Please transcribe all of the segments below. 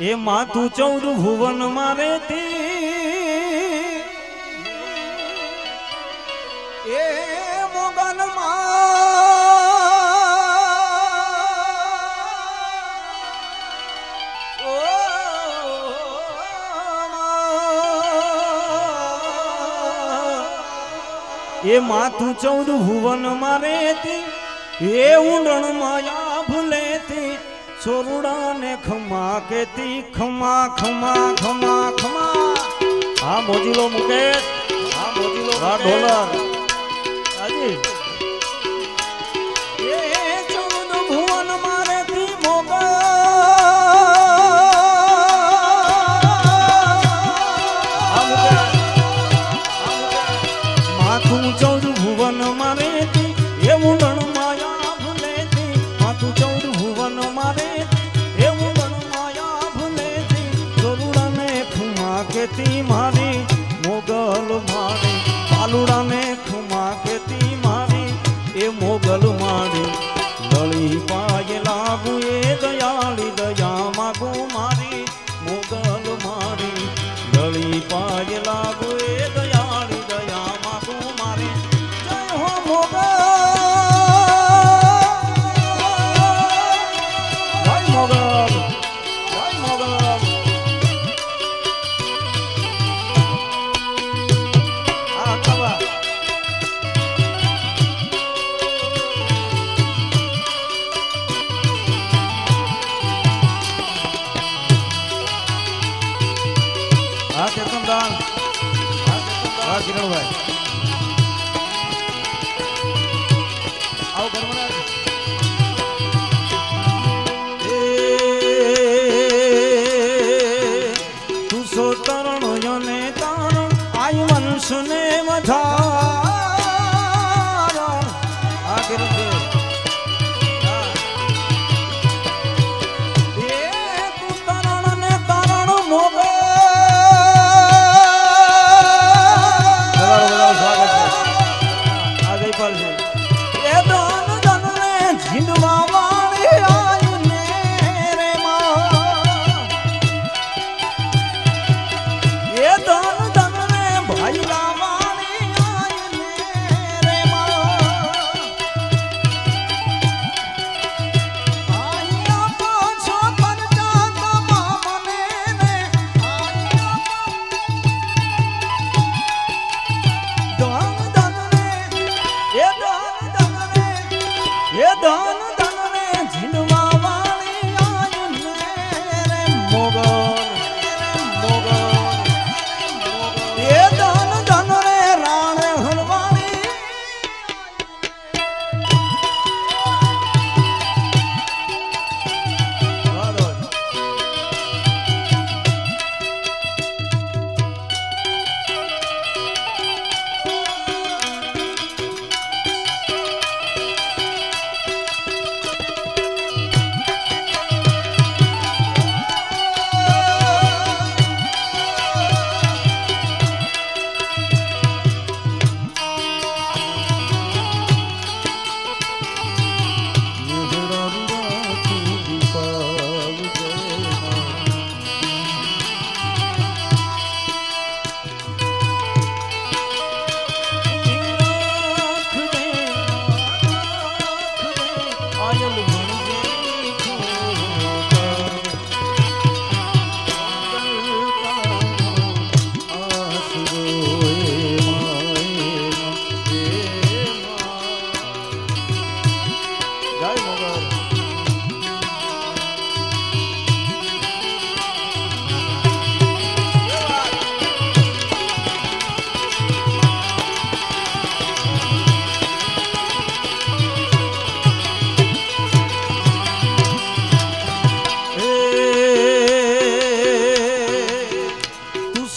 એ માથું ચૌદ ભુવન મારે એ મોગલ એ માથું ચૌદ ભુવન મારે એ ઊંડણ માયા ભૂલે સોરડાને ખમા કેતી ખમા ખમા ખમા ખમા. હા મોજીલો મુકેશ. હા મોજીલો હા ડોલર.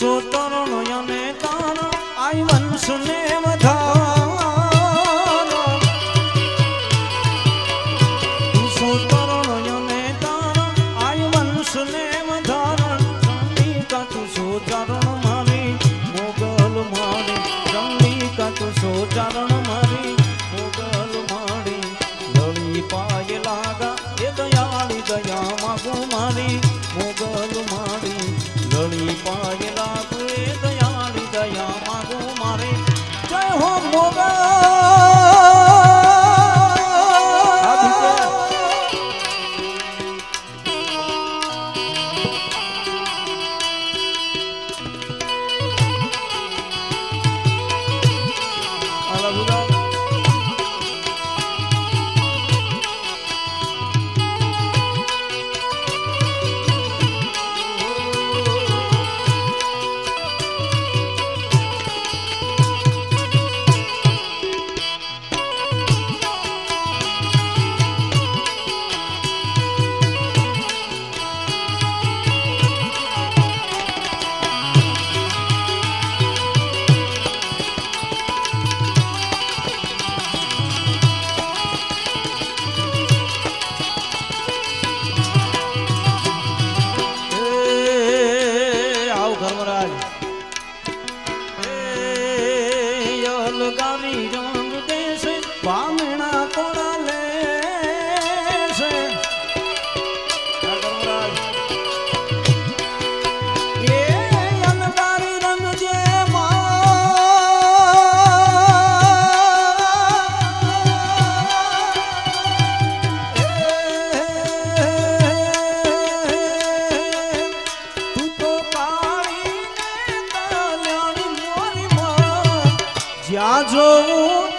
સુતરણો અને તાણ આઈ વંશ ને વધાર. લાગુ મારે જય હો મોગા Lula. જોઉં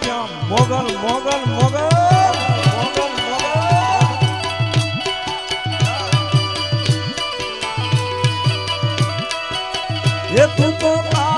ત્યાં મોગલ મોગલ મોગલ. ये तुमको आ